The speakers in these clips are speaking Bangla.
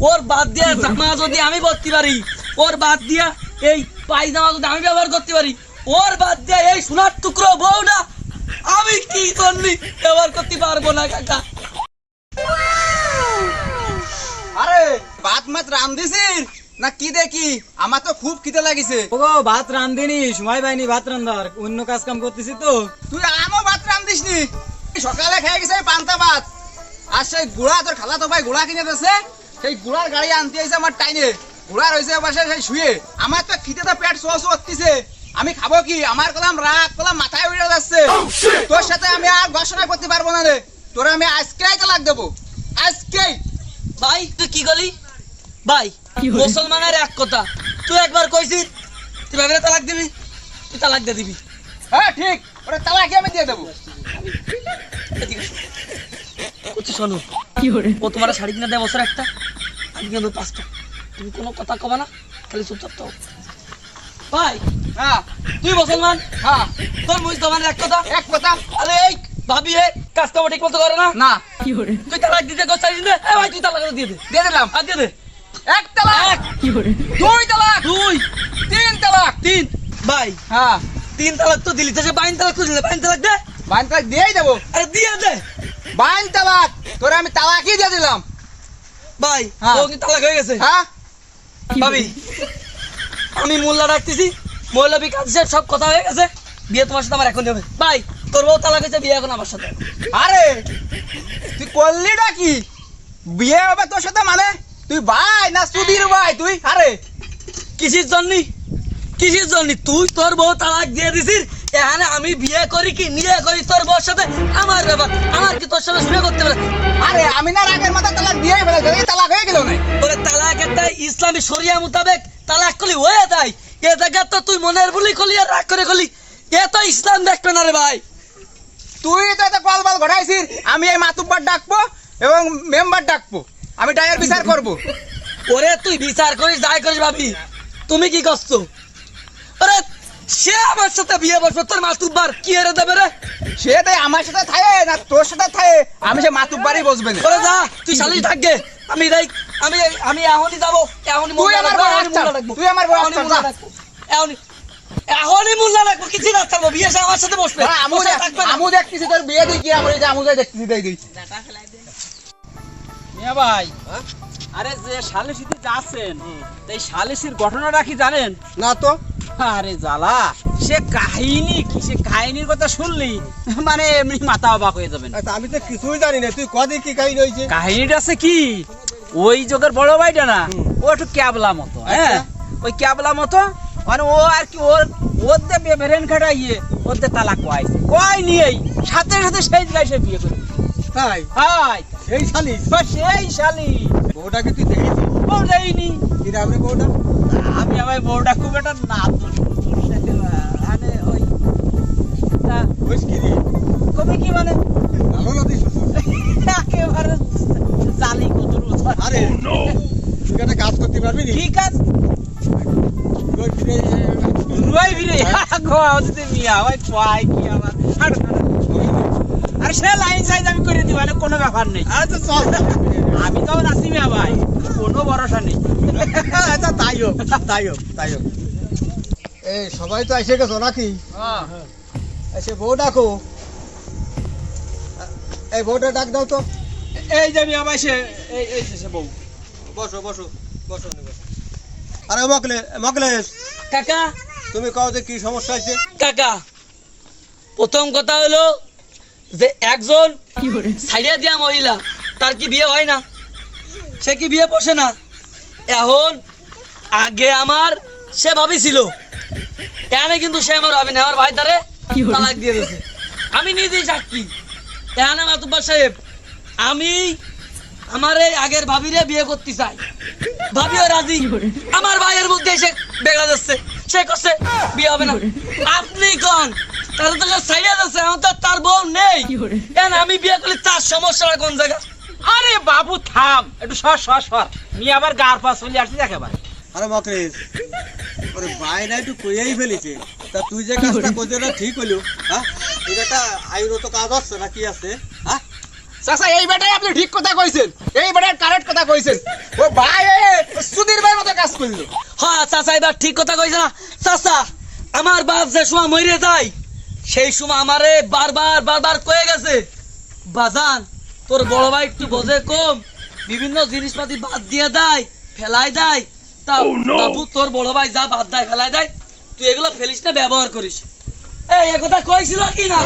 ওর বাদ দিয়া জামা যদি আমি পরতে পারি ওর বাদ দিয়া এই পায়জামা যদি আমি ব্যবহার করতে পারি ওর বাদ দিয়া এই সোনার টুকরো বউটা আমি কি করলি ব্যবহার করতে পারব না কাকা? আরে ভাত মাত রাম দিছিস না কি দেখি? আমার তো খুব খিদে লাগিছে। ওগো ভাত রান্ধিনি সময় পাইনি ভাত রান্ধার অন্য কাজ কাম করতেছি তো। তুই আমও ভাত রাম দিসনি সকালে খেয়ে গেছে পান্তা ভাত। আর সেই গুড়া তোর খালা তো ভাই গুড়া কিনে দিয়েছে? সেই গুড়ার গাড়ি আনতে আইছে আমার টাইনে। গুড়া রয়েছে পাশে সেই শুয়ে। আমার তো খিদে তো পেট শো শো হচ্ছে আমি খাব কি? আমার কলাম রাগ কলাম মাথায় উড়ে যাচ্ছে। তোর সাথে আমি আর ঘোষণা করতে পারব না রে। তোর আমি আজকেই তালাক দেবো। আজকেই। ভাই তুই কি গলি ভাই মুসলমানের এক কথা। তুই একবার কইছিস তুই ভাবে তালাক দিবি? তুই তালাক দিয়ে দিবি। হ্যাঁ ঠিক। ওটা তালাকি আমি দিয়ে দেবো। এদিকে শোনো। ও তোমার শাড়ি কিনে দেয় বছর একটা আমি কিনে দেবো পাঁচটা। তুমি কোনো কথা কবে না খালি চুপচাপ তো ভাই হ্যাঁ তুই মুসলমান? হ্যাঁ তোর মুসলমানের এক কথা। এক কথা? আরে এই ভাবি হে কাজ ঠিক মতো করে না? না। তুই তালাক দিতে গোছাই দিতে এ ভাই তুই তালাক দিয়ে দে। দিয়ে দিলাম। আর দিয়ে দে। এক তালাক। এক। দুই তালাক। দুই। তিন তালাক। তিন। ভাই হ্যাঁ। তিন তালাক তো দিলি। তো সে বাইন তালাক তো দিলে। বাইন তালাক দে। বাইন তালাক দিয়েই দেবো। আরে দিয়ে দে। বাইন তালাক! তোরে আমি তালাকই দিয়ে দিলাম। ভাই হ্যাঁ। ও কি তালাক হয়ে গেছে? হ্যাঁ? ভাবি আমি মোল্লা ডাকতেছি মহিলা বিকাশ সাহেব সব কথা হয়ে গেছে বিয়ে তোমার সাথে আমার এখন হবে। ভাই তোর বউ তালাক হয়েছে বিয়ে এখন আমার সাথে। আরে তুই করলিটা কি? বিয়ে হবে তোর সাথে মানে? তুই ভাই না সুধীর ভাই তুই? আরে কিসির জন্য? কিসির জন্য? তুই তোর বউ তালাক দিয়ে দিছিস? এখানে আমি বিয়ে করি কি নিয়ে করি? তোর বউর সাথে আমার ব্যাপার। আমার কি তোর সাথে শুয়ে করতে পারে? আরে আমি না রাগের মাথা তালাক দিয়ে তালাক হয়ে গেল না বলে তালাক একটা ইসলামী শরিয়া মোতাবেক তালাক করলি হয়ে যায়। এ জায়গা তো তুই মনের বলি করলি আর রাগ করে করলি। এ তো ইসলাম দেখবে না রে ভাই। তুই তো এত কল বল ঘটাইছিস আমি এই মাতুব্বার ডাকবো এবং মেম্বার ডাকবো। আমি ডায়ের বিচার করব। ওরে তুই বিচার করিস যাই করিস ভাবি। তুমি কি করছ? আরে সে আমার সাথে বিয়ে বসবে তোর মাতুব্বার কি এরে দেবে রে সে তাই আমার সাথে থাকে না তোর সাথে থাকে আমি সে মাতুব্বারই বসবে ওরে যা তুই শালিশ থাকবে আমি দেখ আমি আমি এখনই যাব এখনই তুই আমার বড়। তুই আমার বড় এখনই। এখনই এখনই মোল্লা রাখব কিছু না থাকব বিয়ে সে আমার সাথে বসবে হ্যাঁ, আমু থাকবে না। আমু দেখতেছি তোর বিয়ে দিই কি আমার এই যে আমু যাই দেখতেছি দেই দিই মিয়া ভাই আরে যে শালিশিতে যাচ্ছেন এই শালিশির ঘটনাটা কি জানেন না তো আরে জ্বালা সে কাহিনী কি? সে কাহিনীর কথা শুনলি? মানে এমনি মাথা অবাক হয়ে যাবেন আচ্ছা, আমি তো কিছুই জানি না তুই কদিন কি কাহিনী হয়েছে কাহিনীটা আছে কি? ওই যোগের বড় ভাইটা না ও একটু ক্যাবলা মতো হ্যাঁ? ওই ক্যাবলা মতো মানে ও আর কি ওর ওর দিয়ে বেরেন খাটাইয়ে ওর তালাক কয়াইছে। কয় নিয়েই সাথে সাথে সেই জায়গায় সে বিয়ে করে তাই। এই শালিশ বা সেই শালি বউটাকে তুই দেখেছিস বউ দেয়নি কি রে বউটা আমি আমার বউটা খুব একটা না মানে ওই বুঝ কি কবি কি মানে ভালো না দিস একেবারে জালি কত আরে তুই একটা কাজ করতে পারবি কি কাজ রুয়াই ফিরে গো মিয়া ওই কয় কি ছাড়। আর সে লাইন সাইজ আমি করে দিব কোনো ব্যাপার নেই। আচ্ছা চল। আমি তো আছি মিয়া ভাই কোনো ভরসা নেই। আচ্ছা তাই হোক তাই হোক তাই হোক। এই সবাই তো এসে গেছো নাকি? এসে বউ ডাকো। এই বউটা ডাক দাও তো। এই যে মিয়া ভাই সে এই এই সে বউ। বসো বসো বসো। আরে মকলে মকলেশ। কাকা। তুমি কও যে কি সমস্যা আছে কাকা প্রথম কথা হলো যে একজন ছাড়িয়া দিয়া মহিলা তার কি বিয়ে হয় না? সে কি বিয়ে বসে না? এখন আগে আমার সে ভাবিছিল এখানে কিন্তু সে আমার ভাবি না আমার ভাই তারে তালাক দিয়ে দিয়েছে আমি নিজেই সাক্ষী। এখানে মাতুব্বার সাহেব আমি আমার এই আগের ভাবিরে বিয়ে করতে চাই। ভাবিও রাজি। আমার ভাইয়ের মধ্যে এসে বেগড়া যাচ্ছে সে করছে বিয়ে হবে না। আপনি কোন? তাহলে তো সাইডে যাচ্ছে আমার তো তার বউ নেই। কেন আমি বিয়ে করলে তার সমস্যা কোন জায়গা আরে বাবু থাম। একটু সর সর সর। মিয়া আবার গার পাশ চলে আসছে একেবারে। আরে মকলেশ ওরে বাইনা একটু কইয়াই ফেলিছে। তা তুই যে কাজটা করতে না ঠিক হলো হ্যাঁ? এটা একটা আইনত কাজ আছে না কি আছে হ্যাঁ? চাচা এই বেটাই আপনি ঠিক কথা কইছেন। এই বেটাই কারেক্ট কথা কইছেন। ও ভাই সুধীর ভাইয়ের মতো কাজ করল হ্যাঁ চাচা এবার ঠিক কথা কইছে না। চাচা আমার বাপ যে সময় মরে যায় সেই সময় আমারে বারবার বারবার কয়ে গেছে বাজান তোর বড় ভাই একটু বোঝে কম বিভিন্ন জিনিসপাতি বাদ দিয়ে দেয় ফেলাই দেয়। তা বাবু তোর বড় ভাই যা বাদ দেয় ফেলাই দেয় তুই এগুলো ফেলিস না ব্যবহার করিস। এই এ কথা কইছিল কি না?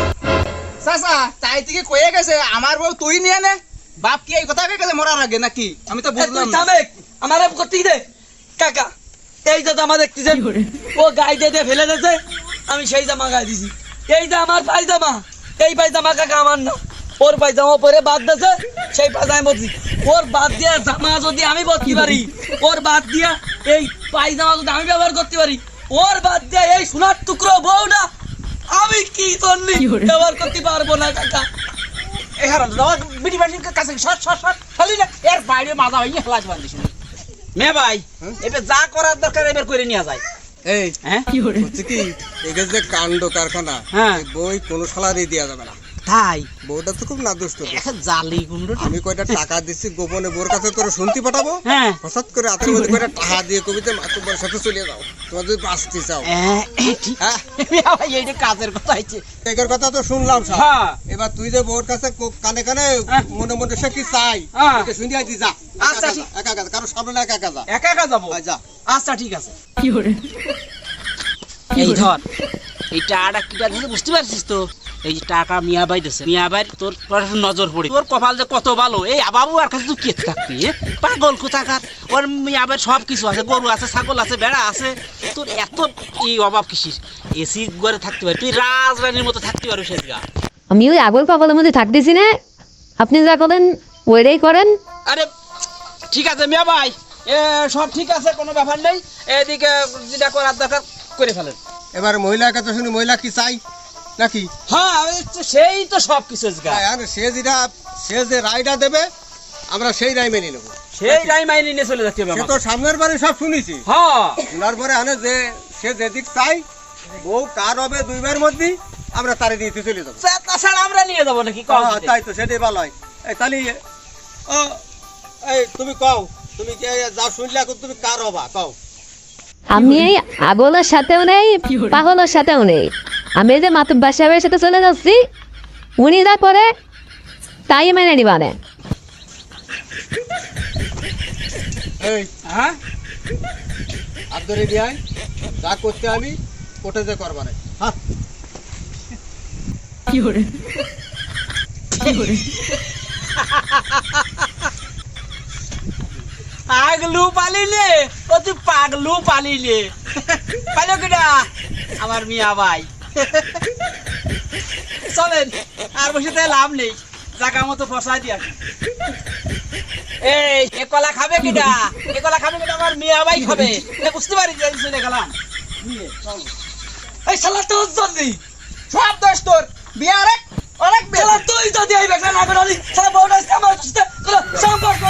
চাচা তাই থেকে কয়ে গেছে আমার বউ তুই নিয়ে নে বাপ কি এই কথা কয়ে গেছে মরার আগে নাকি? আমি তো বুঝলাম না। থামে আমার করতে দে কাকা। এই যে জামা দেখতেছেন ও গায়ে দিয়ে দিয়ে ফেলে দিয়েছে আমি সেই জামা গায়ে দিছি। এই যে আমার পায়জামা এই পায়জামা কাকা আমার না। ওর পায়জামা পরে বাদ দিয়েছে সেই পায়জামা বলছি ওর বাদ দিয়া জামা যদি আমি বলতে পারি ওর বাদ দিয়া এই পায়জামা যদি আমি ব্যবহার করতে পারি ওর বাদ দিয়া এই সোনার টুকরো বউ না আমি কি জন্যে ব্যবহার করতে পারব না কাকা? এই হারাম দাও বিটি বাটির কাছে খালি না। এর বাইরে মাজা বান্ধিস মে ভাই এবার যা করার দরকার এবার করে নিয়ে যায় এই হ্যাঁ? হচ্ছে কি? এদের যে কাণ্ড কারখানা হ্যাঁ। বই কোনো সালারই দেওয়া যাবে না। তাই? বউটা তো খুব নাদুষ্ট। তো। জালি গুন্ড। আমি কয়টা টাকা দিচ্ছি গোপনে বোর কাছে তোর শুনতে পাঠাবো? হ্যাঁ। হঠাৎ করে হাতের মধ্যে কয়টা টাকা দিয়ে কবিতে তোমার সাথে চলে যাও। তোমার যদি বাঁচতে চাও। হ্যাঁ, হ্যাঁ। ভাই এইটা কাজের কথা হইছে এটার কথা তো শুনলাম হ্যাঁ। এবার তুই যে বউর কাছে কানে কানে হ্যাঁ। মনে মনে সে কি চাই? হ্যাঁ। শুনে আইতি যা। আচ্ছা, একা। একা কারও সামনে না একা একা যা। একা একা যাব? যা। আচ্ছা ঠিক আছে। এই ধর এই টাকাটা কিটা দিছে বুঝতে পারছিস তো? এই যে টাকা মিয়া ভাই দিছে মিয়া ভাই তোর নজর পড়ে। তোর কপাল যে কত ভালো এই বাবু আর কাছে তুই কে থাকবি পাগল কোথাকার? ওর মিয়া ভাই সব কিছু আছে গরু আছে ছাগল আছে বেড়া আছে। তোর এত এই অভাব কিসির? এসি ঘরে থাকতে পারি তুই রাজরানীর মতো থাকতে পারবি সেদিকা আমি ওই আগল কপালের মধ্যে থাকতেছি না। আপনি যা করেন ওইটাই করেন। আরে ঠিক আছে মিয়া ভাই সব ঠিক আছে কোনো ব্যাপার নেই। এদিকে যেটা করার দরকার করে ফেলেন। এবার মহিলার কথা শুনি মহিলা কি চাই নাকি? হ্যাঁ সেই তো সব কিছু হ্যাঁ, সে যেটা সে যে রায়টা দেবে আমরা সেই রায় মেনে নেব। সেই মাইনে নিয়ে চলে যাচ্ছে সে তো সামনের বারে সব শুনেছি। হ্যাঁ। শোনার পরে আনে যে সে যেদিক চাই বউ কার হবে দুইবার মধ্যে আমরা তারে দিতে চলে যাব। তাছাড়া আমরা নিয়ে যাব নাকি? হ্যাঁ। তাই তো সেটাই ভালো হয়। এই তাহলে ও এই তুমি কও তুমি যা শুনলে এখন তুমি কার হবা কও। আমি এই আগলের সাথেও নেই পাগলের সাথেও নেই। আমি যে মাতুব্বা সাহেবের সাথে চলে যাচ্ছি উনি যা করে তাই মেনে নিবানে এই হ্যাঁ। যা করতে আমি কোটে যে করবারে হ্যাঁ? পাগলু পালিলে, ও তুই পাগলু পালিলে। পাইলো কিনা আমার মিয়া ভাই। চলেন, আর বসে তাই লাভ নেই। জায়গা মতো ফসাই দিয়া। এই, এ কলা খাবে কিনা এ কলা খাবে কিনা আমার মিয়া ভাই খাবে। এ বুঝতে পারি যে শুনে গেলাম এই শালা তোর জন্যে সব দোষ তোর। বিয়ে অনেক অনেক বেলা তুই যদি এই ব্যাগটা না বেরোলি তাহলে বউটা আমার সম্পর্ক